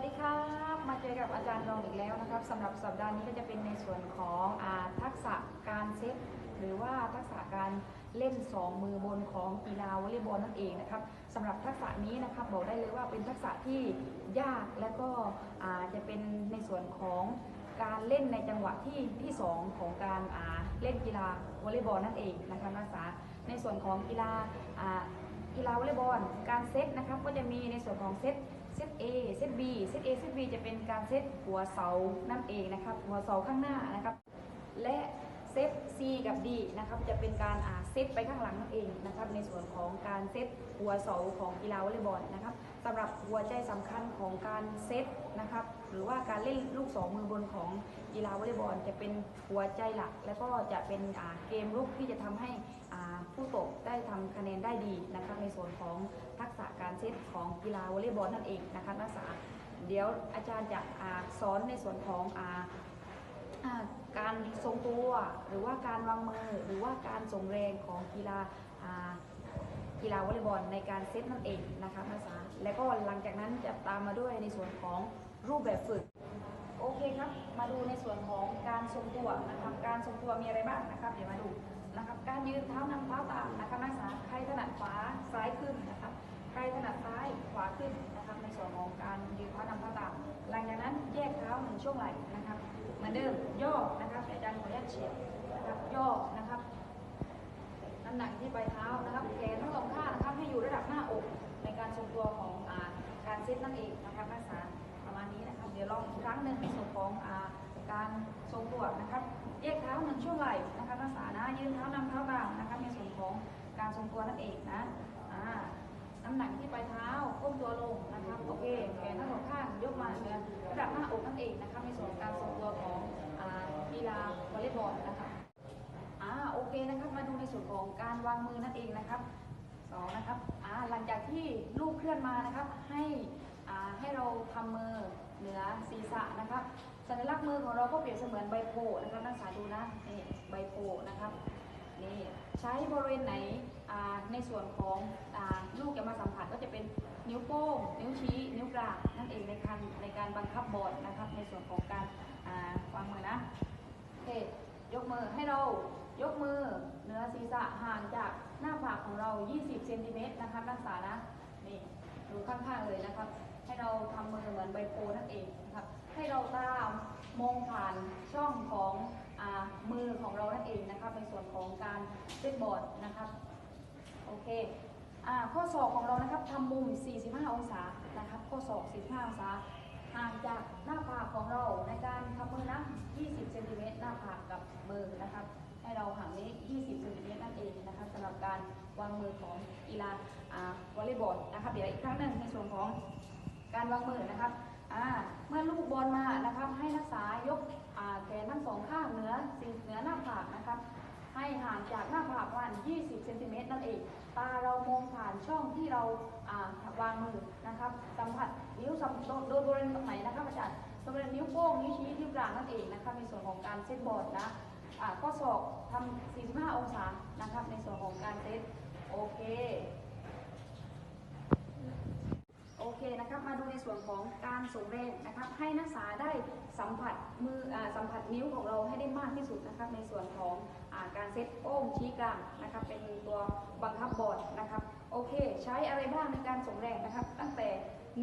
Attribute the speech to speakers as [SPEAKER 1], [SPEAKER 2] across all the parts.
[SPEAKER 1] วัสดีครับ มาเจอกับอาจารย์รองอีกแล้วนะครับสำหรับสัปดาห์นี้ก็จะเป็นในส่วนของอาทักษะการเซตหรือว่าทักษะการเล่น 2 มือบนของกีฬาวอลเลย์บอลนั่นเองนะครับสำหรับทักษะนี้นะครับบอกได้เลยว่าเป็นทักษะที่ยากและก็จะเป็นในส่วนของการเล่นในจังหวะที่ที่สองของการาเล่นกีฬาวอลเลย์บอลนั่นเองนะคะนักศึกษาในส่วนของกีฬาอ่ากีฬาวอลเลย์บอลการเซตนะครับก็จะมีในส่วนของเซต เซต A เซต B เซต A เซต B จะเป็นการเซตหัวเสานั่นเองนะครับหัวเสาข้างหน้านะครับ และเซต C กับ D นะครับจะเป็นการอ่าเซตไปข้างหลังนั่นเองนะครับในส่วนของการเซตหัวเสาของกีฬาวอลเลย์บอลนะครับสำหรับหัวใจสำคัญของการเซตนะครับหรือว่าการเล่นลูกสองมือบนของกีฬาวอลเลย์บอลจะเป็นหัวใจหลัก และก็จะเป็นเกมลุกที่จะทำให้อ่า ผู้ตกได้ทำคะแนนได้ดีนะครับในส่วนของทักษะการเซตของกีฬาวอลเลย์บอลนั่นเองนะคะนักศึกษาเดี๋ยวอาจารย์จะอ่าสอนในส่วนของอาการทรงตัว หรือว่าการวางมือ หรือว่าการส่งแรงของกีฬาอ่ากีฬาวอลเลย์บอลในการเซตนั่นเองนะคะนักศึกษาและก็หลังจากนั้นจะตามมาด้วยในส่วนของรูปแบบฝึกโอเคครับ มาดูในส่วนของการทรงตัวนะครับ การทรงตัวมีอะไรบ้างนะครับ เดี๋ยวมาดู นะครับการยืนเท้านำเท้าตามนะครับนักศึกษาใครถนัดขวาซ้ายขึ้นนะครับใครถนัดซ้ายขวาขึ้นนะครับในส่วนของการยืนเท้านำเท้าตามหลังจากนั้นแยกเท้าหนึ่งช่วงไหล่นะครับเหมือนเดิมย่อนะครับอาจารย์ขออนุญาตเฉียบนะครับย่อนะครับน้ำหนักที่ปลายเท้านะครับแขนทั้งสองข้างนะครับให้อยู่ระดับหน้าอกในการทรงตัวของการเซตนั่นเองนะครับนักศึกษาประมาณนี้นะครับเดี๋ยวลองอีกครั้งหนึ่งในส่วนของอา การทรงตัวนะครับแยกเท้าหนึ่งช่วงไหล่นะครับนักศึกษานะยืนเท้านำเท้าตามนะครับในส่วนของการทรงตัวนั่นเองนะอ่าน้ำหนักที่ปลายเท้าก้มตัวลงนะครับโอเคแขนทั้งสองข้างยกมาเหนือระดับหน้าอกนั่นเองนะครับในส่วนการทรงตัวของกีฬาวอลเลย์บอลนะคะอ่าโอเคนะครับมาดูในส่วนของการวางมือนั่นเองนะครับสองนะครับอ่าหลังจากที่ลูกเคลื่อนมานะครับให้อ่าให้เราทำมือเหนือศีรษะนะครับ สัญลักษณ์มือของเราก็เปรียบเสมือนใบโพนะครับนักศึกษาดูนะนี่ใบโพนะครับนี่ใช้บริเวณไหนในส่วนของอลูกจะมาสัมผัสก็จะเป็นนิ้วโป้ง นิ้วชี้ นิ้วกลางนั่นเองในการในการบังคับบอลนะครับในส่วนของการวางมือนะโอเคยกมือให้เรายกมือเหนือศีรษะห่างจากหน้าผากของเรา 20 เซนติเมตรนะครับรักศึกษานะนี่ดูข้างๆเลยนะครับ ให้เราทำมือเหมือนใบโพนั่นเองนะครับ ให้เราตามมองผ่านช่องของอมือของเรานั่นเองนะครับในส่วนของการเซตบอร์ดนะครับโอเคอข้อศอกของเรานะครับทำมุม 45 องศานะครับข้อศอก 45 องศาห่างจากหน้าผากของเราในการทำมือนะ 20 เซนติเมตรหน้าผากกับมือนะครับ ให้เราห่างนี้ 20 เซนติเมตรนั่นเองนะครับสำหรับการวางมือของกีฬาอ่าวอลเลย์บอลนะครับเดี๋ยวอีกครั้งหนึ่งในส่วนของการวางมือนะครับ อ่าเมื่อลูกบอลมานะครับให้นักษายกแขนทั้งสองข้างเหนือสิ่งเหนือหน้าผากนะครับให้ห่างจากหน้าผากประมาณ 20 เซนติเมตรนั่นเอง ตาเรามองผ่านช่องที่เราวางมือนะครับ สัมผัสนิ้วสัมโดนโดนบริเวณตรงไหนนะครับอาจารย์บริเวณนิ้วโป้งนิ้วชี้นิ้วกลางนั่นเองนะครับในส่วนของการเซตบอร์ดนะข้อศอกทำ45 องศานะครับในส่วนของการเซตโอเค โอเคนะครับมาดูในส่วนของการส่งแรงนะครับให้นักศึกษาได้สัมผัสมืออสัมผัสนิ้วของเราให้ได้มากที่สุดนะครับในส่วนของอการเซตโป้งชี้กลางนะครับเป็นตัวบังคับบอร์ดนะครับโอเค ใช้อะไรบ้างในการส่งแรงนะครับ ตั้งแต่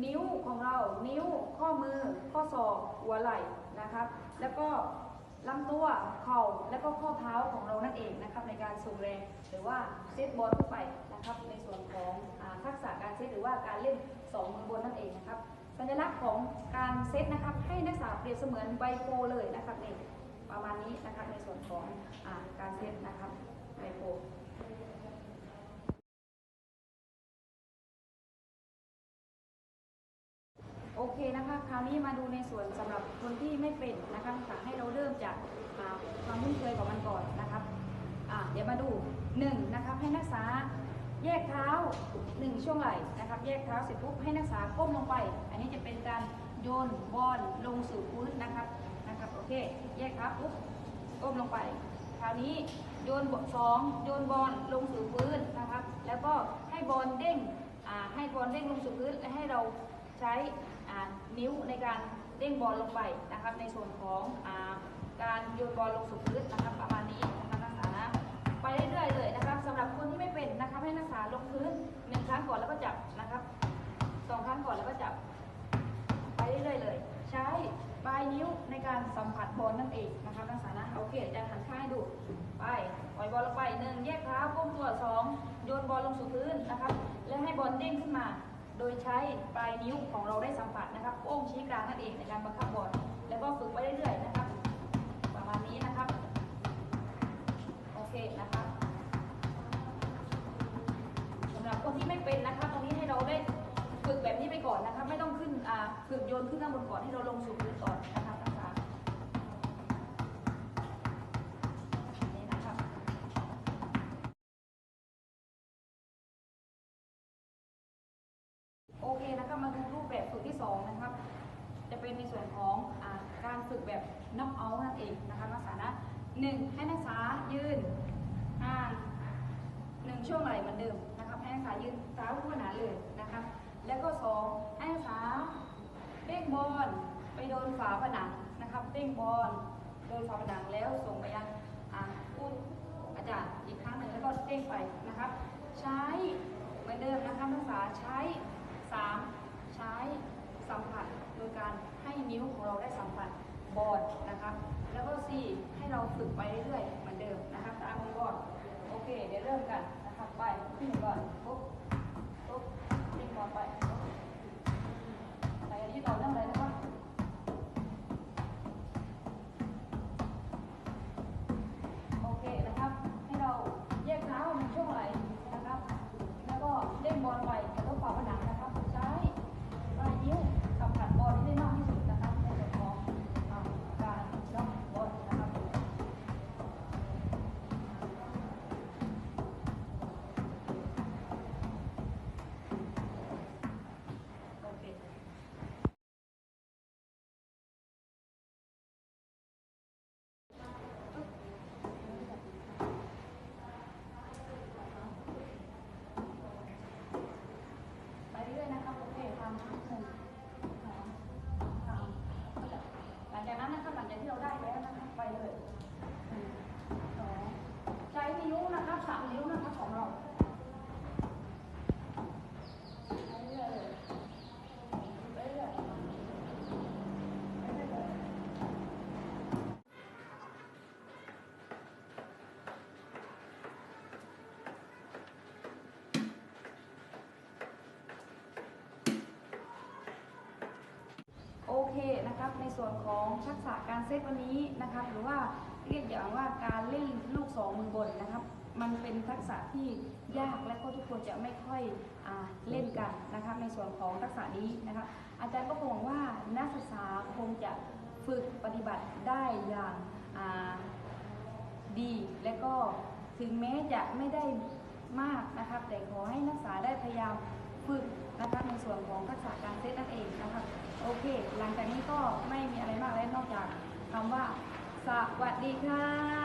[SPEAKER 1] นิ้วของเรานิ้วข้อมือข้อศอกหัวไหล่นะครับ แล้วก็ ลำตัวเข่าและก็ข้อเท้าของเรานั่นเองนะครับในการส่งแรงหรือว่าเซตบอลทั่วไปนะครับในส่วนของอทักษะการเซตหรือว่าการเล่นสองมือบนนั่นเองนะครับสัญลักษณ์ของการเซตนะครับให้นักศึกษาเปรียบเสมือนใบโพเลยนะครับนี่ประมาณนี้นะครับในส่วนของอการเซตนะครับใบโพโอเคนะคะคราวนี้มาดูในส่วนสำหรับคนที่ไม่เป็นนะคะค่ะให้เราเริ่มจาก มาดูหนึ่งนะครับให้นักศึกษาแยกเท้าหนึ่งช่วงไหล่นะครับ แยกเท้าเสร็จปุ๊บให้นักศึกษาก้มลงไป อันนี้จะเป็นการโยนบอลลงสู่พื้นนะครับนะครับโอเค แยกเท้าปุ๊บก้มลงไป คราวนี้โยนบอลสองโยนบอลลงสู่พื้นนะครับ แล้วก็ให้บอลเด้งให้บอลเด้งลงสู่พื้นและให้เราใช้นิ้วในการเด้งบอลลงไปนะครับ ในส่วนของอการโยนบอลลงสู่พื้นนะครับประมาณนี้นะครับ ก็จับนะครับสองครั้งก่อนแล้วก็จับ ไปเรื่อยๆเลย ใช้ปลายนิ้วในการสัมผัสบอลนั่นเองนะครับนักศึกษานะโอเคอาจารย์หันข้างให้ดู ไปปล่อยบอลลงไปหนึ่งแยกเท้าก้มตัวสองโยนบอลลงสู่พื้นนะครับ แล้วให้บอลเด้งขึ้นมา โดยใช้ปลายนิ้วของเราได้สัมผัสนะครับโป้งชี้กลางนั่นเองในการบังคับบอลแล้วก็ฝึกไปเรื่อยๆนะครับ แบบนี้ไปก่อนนะคะ ไม่ต้องขึ้นฝึกโยนขึ้นข้างบนก่อนให้เราลงสู่พื้นก่อนนะคะนะคะนี่นะครับโอเคนะครับมาดูรูปแบบฝึกที่สองนะครับ จะเป็นในส่วนของอการฝึกแบบน็อกเอาท์นั่นเองนะคะนักศึกษานะหนึ่งให้นักศึกษายืนห่างหนึ่งช่วงไหล่เหมือนเดิมนะครับให้นักศึกษายืนเท้าคู่ขนานเลยนะครับ แล้วก็สองให้นักศึกษาเด้งบอลไปโดนฝาผนังนะครับเด้งบอลโดนฝาผนังแล้วส่งไปยังอ่าผู้อาจารย์อีกครั้งหนึ่งแล้วก็เด้งไปนะครับ ใช้เหมือนเดิมนะคะนักศึกษาใช้สามใช้สัมผัสโดยการให้นิ้วของเราได้สัมผัสบอลนะครับ แล้วก็สี่ให้เราฝึกไปเรื่อยๆเหมือนเดิมนะครับตามมือบอลโอเค เดี๋ยวเริ่มกันนะครับ ไปขึ้นก่อนปุ๊บ ทิ้งบอลไปปุ๊บไปกันที่ต่อเรื่องอะไรนะคะ เคนะครับในส่วนของทักษะการเซตวันนี้นะครับหรือว่าเรียกอย่างว่าการเล่นลูกสองมือบนนะครับ มันเป็นทักษะที่ยากและก็ทุกคนจะไม่ค่อยอเล่นกันนะครับในส่วนของทักษะนี้นะครับอาจารย์ก็คงหวังว่านักศึกษาคงจะฝึกปฏิบัติได้อย่างาดี และก็ถึงแม้จะไม่ได้มากนะครับ แต่ขอให้นักศึกษาได้พยายามฝึกนะครับในส่วนของทักษะการเซตนั่นเองนะครับ โอเค หลังจากนี้ก็ไม่มีอะไรมากแล้วนอกจากคำว่า สวัสดีค่ะ